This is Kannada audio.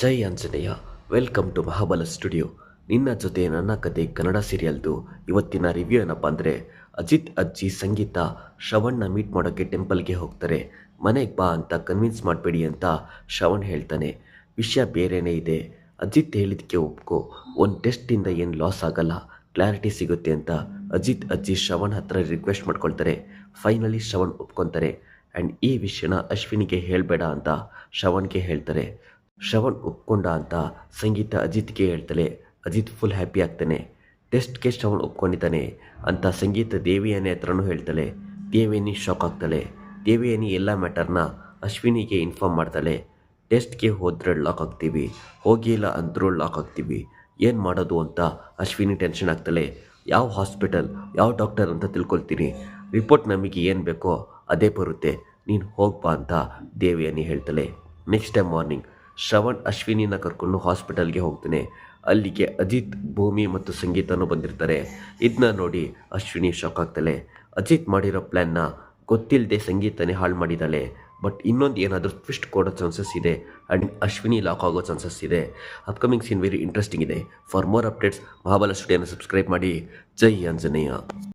Jai Anjaneya, welcome to Mahabala studio. ನಿನ್ನ ಜೊತೆ ನನ್ನ ಕತೆ ಕನ್ನಡ ಸೀರಿಯಲ್ದು ಇವತ್ತಿನ ರಿವ್ಯೂ ಏನಪ್ಪ ಅಂದರೆ, ಅಜಿತ್ ಅಜ್ಜಿ ಸಂಗೀತ ಶ್ರವಣ್ನ ಮೀಟ್ ಮಾಡೋಕ್ಕೆ ಟೆಂಪಲ್ಗೆ ಹೋಗ್ತಾರೆ. ಮನೆಗೆ ಬಾ ಅಂತ ಕನ್ವಿನ್ಸ್ ಮಾಡಬೇಡಿ ಅಂತ ಶ್ರವಣ್ ಹೇಳ್ತಾನೆ. ವಿಷಯ ಬೇರೆನೇ ಇದೆ. ಅಜಿತ್ ಹೇಳಿದ್ಕೆ ಒಪ್ಕೊ. ಒಂದು ಟೆಸ್ಟಿಂದ ಏನು ಲಾಸ್ ಆಗಲ್ಲ. ಕ್ಲಾರಿಟಿ ಸಿಗುತ್ತೆ ಅಂತ ಅಜಿತ್ ಅಜ್ಜಿ ಶ್ರವಣ್ ಹತ್ರ ರಿಕ್ವೆಸ್ಟ್ ಮಾಡ್ಕೊಳ್ತಾರೆ. ಫೈನಲಿ ಶ್ರವಣ್ ಒಪ್ಕೊತಾರೆ. ಆ್ಯಂಡ್ ಈ ವಿಷಯನ ಅಶ್ವಿನಿಗೆ ಹೇಳಬೇಡ ಅಂತ ಶ್ರವಣ್ಗೆ ಹೇಳ್ತಾರೆ. ಶ್ರವಣ್ ಒಪ್ಕೊಂಡ ಅಂತ ಸಂಗೀತ ಅಜಿತ್ಗೆ ಹೇಳ್ತಾಳೆ ಅಜಿತ್ ಫುಲ್ ಹ್ಯಾಪಿ ಆಗ್ತಾನೆ. ಟೆಸ್ಟ್ಗೆ ಶ್ರವಣ್ ಒಪ್ಕೊಂಡಿದ್ದಾನೆ ಅಂತ ಸಂಗೀತ ದೇವಿಯನೇ ಹತ್ರನೂ ಹೇಳ್ತಾಳೆ. ದೇವಿಯನಿ ಶಾಕ್ ಆಗ್ತಾಳೆ. ದೇವಿಯನಿ ಎಲ್ಲ ಮ್ಯಾಟರ್ನ ಅಶ್ವಿನಿಗೆ ಇನ್ಫಾರ್ಮ್ ಮಾಡ್ತಾಳೆ. ಟೆಸ್ಟ್ಗೆ ಹೋದ್ರೆ ಲಾಕ್ ಆಗ್ತೀವಿ. ಹೋಗಿಲ್ಲ ಅಂದರೂ ಲಾಕ್ ಆಗ್ತೀವಿ. ಏನು ಮಾಡೋದು ಅಂತ ಅಶ್ವಿನಿ ಟೆನ್ಷನ್ ಆಗ್ತಾಳೆ. ಯಾವ ಹಾಸ್ಪಿಟಲ್ ಯಾವ ಡಾಕ್ಟರ್ ಅಂತ ತಿಳ್ಕೊಳ್ತೀನಿ. ರಿಪೋರ್ಟ್ ನಮಗೆ ಏನು ಬೇಕೋ ಅದೇ ಬರುತ್ತೆ. ನೀನು ಹೋಗ್ಬಾ ಅಂತ ದೇವಿಯಾನಿ ಹೇಳ್ತಾಳೆ. ನೆಕ್ಸ್ಟ್ ಟೈಮ್ ಮಾರ್ನಿಂಗ್ ಶ್ರವಣ್ ಅಶ್ವಿನಿನ ಕರ್ಕೊಂಡು ಹಾಸ್ಪಿಟಲ್ಗೆ ಹೋಗ್ತಾನೆ. ಅಲ್ಲಿಗೆ ಅಜಿತ್, ಭೂಮಿ ಮತ್ತು ಸಂಗೀತನೂ ಬಂದಿರ್ತಾರೆ. ಇದನ್ನ ನೋಡಿ ಅಶ್ವಿನಿ ಶಾಕ್ ಆಗ್ತಾಳೆ. ಅಜಿತ್ ಮಾಡಿರೋ ಪ್ಲ್ಯಾನ್ನ ಗೊತ್ತಿಲ್ಲದೆ ಸಂಗೀತನೇ ಹಾಳು ಮಾಡಿದ್ದಾಳೆ ಬಟ್ ಇನ್ನೊಂದು ಏನಾದರೂ ಟ್ವಿಸ್ಟ್ ಕೊಡೋ ಚಾನ್ಸಸ್ ಇದೆ ಆ್ಯಂಡ್ ಅಶ್ವಿನಿ ಲಾಕ್ ಆಗೋ ಚಾನ್ಸಸ್ ಇದೆ. ಅಪ್ಕಮಿಂಗ್ ಸೀನ್ ವೆರಿ ಇಂಟ್ರೆಸ್ಟಿಂಗ್ ಇದೆ. ಫಾರ್ ಮೋರ್ ಅಪ್ಡೇಟ್ಸ್ ಮಹಾಬಲ ಸ್ಟುಡಿಯೋನ ಸಬ್ಸ್ಕ್ರೈಬ್ ಮಾಡಿ. ಜೈ ಆಂಜನೇಯ.